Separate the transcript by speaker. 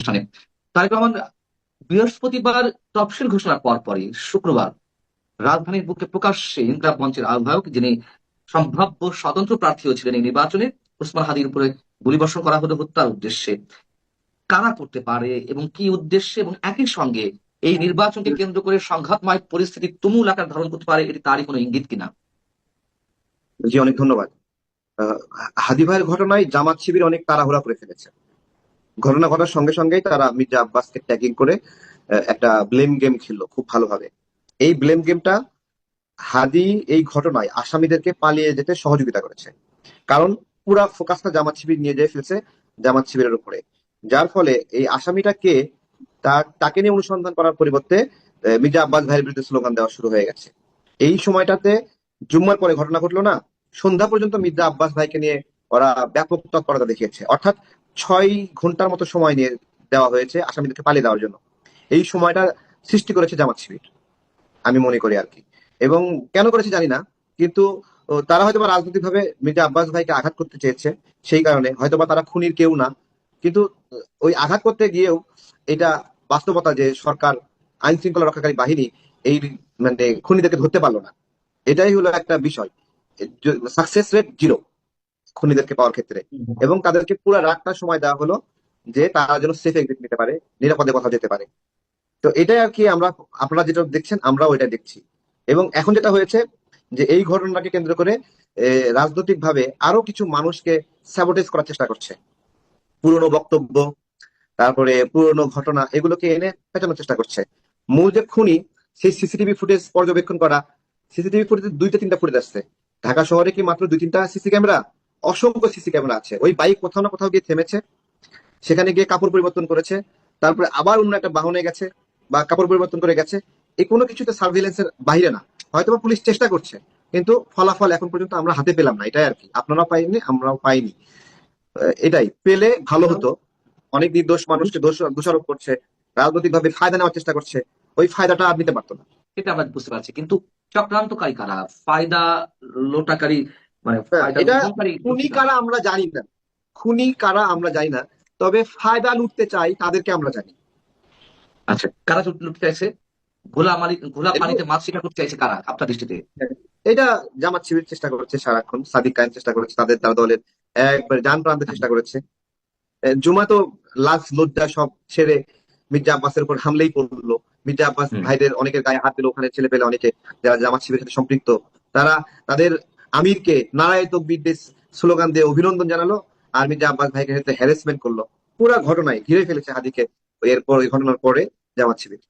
Speaker 1: অনুষ্ঠানে তারেক রহমান বৃহস্পতিবার তফসিল ঘোষণার পরপরই শুক্রবার রাজধানীর বুকে প্রকাশ্যে ইনকলাব মঞ্চের আহ্বায়ক, যিনি সম্ভাব্য স্বতন্ত্র প্রার্থীও ছিলেন এই নির্বাচনে, ওসমান হাদির উপরে গুলিবর্ষণ করা হলো হত্যার উদ্দেশ্যে। কারা করতে পারে এবং কি উদ্দেশ্যে এবং একই সঙ্গে এই নির্বাচনকে কেন্দ্র করে সংঘাতময় পরিস্থিতি তুমুল আকার ধারণ করতে পারে, এটি তারই কোনো ইঙ্গিত কিনা?
Speaker 2: জি, অনেক ধন্যবাদ। হাদি ভাইয়ের ঘটনায় জামাত শিবির অনেক তাড়াহুড়া করে ফেলেছে। ঘটনা ঘটার সঙ্গে সঙ্গেই তারা মির্জা আব্বাসকে ট্যাগিং করে একটা ব্লেম গেম খেললো খুব ভালোভাবে। এই ব্লেম গেমটা হাদি এই ঘটনায় আসামিদেরকে পালিয়ে যেতে সহযোগিতা করেছে। কারণ পুরা ফোকাসটা জামাত শিবির নিয়ে যেয়ে ফেলছে জামাত শিবিরের উপরে। যার ফলে এই আসামিটা কে তাকে নিয়ে অনুসন্ধান করার পরিবর্তে মির্জা আব্বাস ভাইয়ের বিরুদ্ধে স্লোগান দেওয়া শুরু হয়ে গেছে। এই সময়টাতে জুম্মার পরে ঘটনা ঘটলো না, সন্ধ্যা পর্যন্ত মির্জা আব্বাস ভাইকে নিয়ে ওরা ব্যাপক তৎপরতা দেখিয়েছে। অর্থাৎ ছয় ঘণ্টার মতো সময় নিয়ে দেওয়া হয়েছে আসামিদেরকে পালিয়ে দেওয়ার জন্য। এই সময়টা সৃষ্টি করেছে জামাত শিবির, আমি মনে করি আর কি। এবং কেন করেছে জানি না, কিন্তু তারা হয়তো রাজনৈতিক ভাবে মির্জা আব্বাস ভাইকে আঘাত করতে চেয়েছে, সেই কারণে হয়তোবা তারা খুনির কেউ না। কিন্তু, ওই আঘাত করতে গিয়েও এটা বাস্তবতা যে সরকার আইন শৃঙ্খলা রক্ষাকারী বাহিনী এই মানে খুনিদেরকে ধরতে পারল না। এটাই হলো একটা বিষয়। সাকসেস রেট জিরো খুনিদেরকে পাওয়ার ক্ষেত্রে। এবং তাদেরকে পুরো রাতটা সময় দেওয়া হলো যে তারা যেন সেফ এক্সিট নিতে পারে নিরাপদে কোথাও যেতে পারে। তো এটাই আর কি আমরা আপনারা যেটা দেখছেন আমরাও এটা দেখছি। এবং এখন যেটা হয়েছে যে এই ঘটনাকে কেন্দ্র করে রাজনৈতিক ভাবে আরও কিছু মানুষকে স্যাবোটেজ করার চেষ্টা করছে। পুরনো বক্তব্য তারপরে পুরনো ঘটনা এগুলোকে এনে পেঁচানোর চেষ্টা করছে। মূল যে খুনি সেই সিসিটিভি ফুটেজ পর্যবেক্ষণ করা সিসিটিভি ফুটেজ দুইটা তিনটা ফুটেজ আসছে। ঢাকা শহরে কি মাত্র দুই তিনটা সিসি ক্যামেরা? অসংখ্য সিসি ক্যামেরা আছে। ওই বাইক কোথাও না কোথাও গিয়ে থেমেছে, সেখানে গিয়ে কাপড় পরিবর্তন করেছে, তারপরে আবার অন্য একটা বাহনে গেছে বা কাপড় পরিবর্তন করে গেছে। এই কোনো কিছুতে সার্ভিলেন্সের বাইরে না। হয়তো পুলিশ চেষ্টা করছে, কিন্তু ফলাফল এখন পর্যন্ত আমরা হাতে পেলাম না, এটাই আর কি। আপনারাও পাইনি, আমরাও পাইনি। এটাই। পেলে ভালো হতো। অনেক নির্দোষ মানুষকে দোষ দোষারোপ করছে রাজনৈতিক ভাবে ফায়দা নেওয়ার চেষ্টা করছে, ওই ফায়দাটা আর নিতে পারতো না।
Speaker 1: এটা আমরা বুঝতে পারছি, কিন্তু চক্রান্তকারী কারা? ফায়দা লোটাকারী মানে
Speaker 2: হ্যাঁ, এটা খুনি কারা আমরা জানি না। খুনি কারা আমরা জানি না। তবে ফায়দা লুটতে চাই তাদেরকে আমরা জানি।
Speaker 1: আচ্ছা কারা লুটতে চাইছে? ঘোলা মালি ঘোলা পানিতে মাছ শিকার করতে চাইছে কারা আপনার দৃষ্টিতে?
Speaker 2: এটা জামাত শিবির চেষ্টা করছে সারাক্ষণ সাদিক কায়েম চেষ্টা করেছে তাদের তার দলের একবার যান প্রান্তে চেষ্টা করেছে। জুমা তো লাশ লজ্জা সব ছেড়ে মির্জা আব্বাসের উপর হামলেই পড়ল। মির্জা আব্বাস ভাইদের অনেকের গায়ে হাত দিল ওখানে ছেলে পেলে অনেকে যারা জামাত শিবিরের সাথে সম্পৃক্ত তারা তাদের আমিরকে নারায় তকবির স্লোগান দিয়ে অভিনন্দন জানালো। আর মির্জা আব্বাস ভাইকে হ্যারাসমেন্ট করল। পুরা ঘটনায় ঘিরে ফেলেছে হাদিকে। এরপর ওই ঘটনার পরে জামাত শিবির।